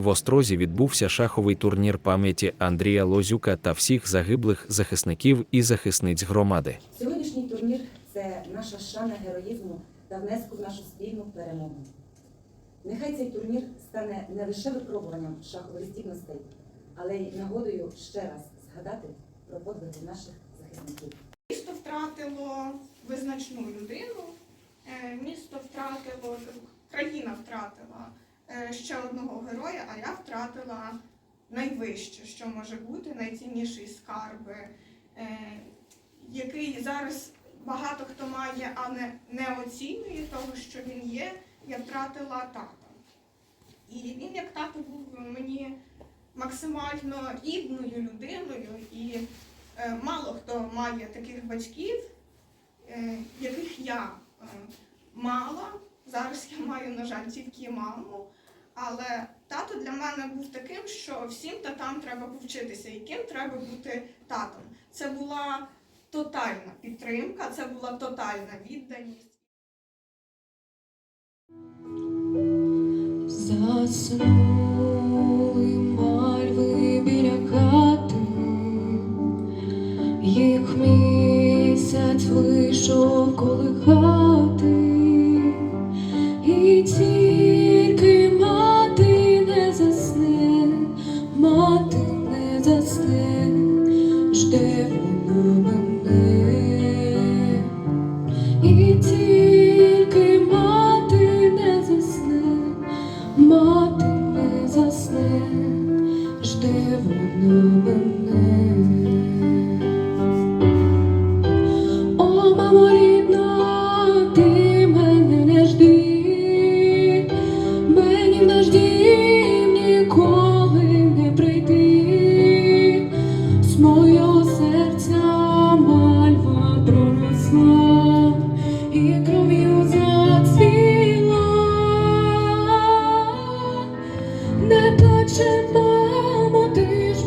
В Острозі відбувся шаховий турнір пам'яті Андрія Лозюка та всіх загиблих захисників і захисниць громади. Сьогоднішній турнір це наша шана героїзму та внеску в нашу спільну перемогу. Нехай цей турнір стане не лише випробуванням шахових здібностей, але й нагодою ще раз згадати про подвиги наших захисників. Місто втратило визначну людину, е, місто втратило, країна втратила ще одного героя, а я втратила найвище, що може бути, найцінніший скарб, е, який зараз багато хто має, а не, не оцінює того, що він є. Я втратила тата. І він, як тато, був мені максимально рідною людиною. І Е, Мало хто має таких батьків, е, яких я е, мала. Зараз я маю, на жаль, тільки маму. Але тато для мене був таким, що всім татам треба повчитися, яким треба бути татом. Це була тотальна підтримка, це була тотальна відданість. Заснули мальви біля хати, їх місяць вийшов колихати, І тільки мати не засне, мати не засне, жде вона мене. О, мамо рідна, ти мене не жди, мені в наш ніколи не прийти, з мого серця мальва проросла і кров'ю зацвіла. Не плаче, мамо,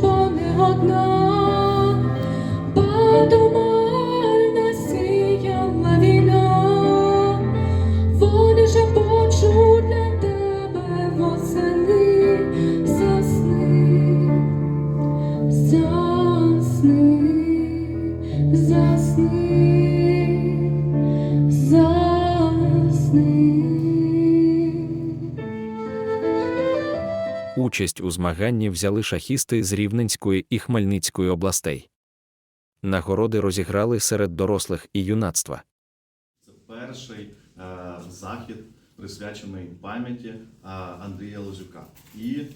бо не одна, Подумальна сіяла війна, вони же для тебе восени, засни, засни, засни. Участь у змаганні взяли шахісти з Рівненської і Хмельницької областей. Нагороди розіграли серед дорослих і юнацтва. Це перший е, захід, присвячений пам'яті е, Андрія Лозюка і е,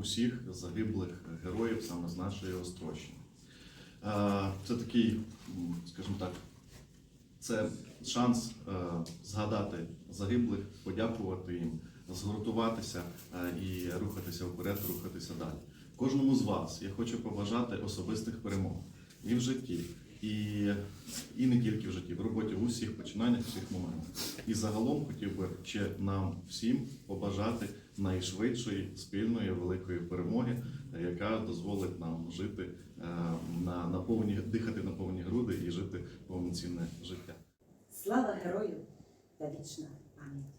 усіх загиблих героїв саме з нашої Острощини. Е, це такий, скажімо так, це шанс е, згадати загиблих, подякувати їм, згуртуватися е, і рухатися вперед, рухатися далі. Кожному з вас я хочу побажати особистих перемог і в житті, і, і не тільки в житті, в роботі, в усіх починаннях, в усіх моментах. І загалом хотів би ще нам всім побажати найшвидшої спільної великої перемоги, яка дозволить нам жити е, на, на повні, дихати на повні груди і жити повноцінне життя. Слава герою та вічна пам'ять!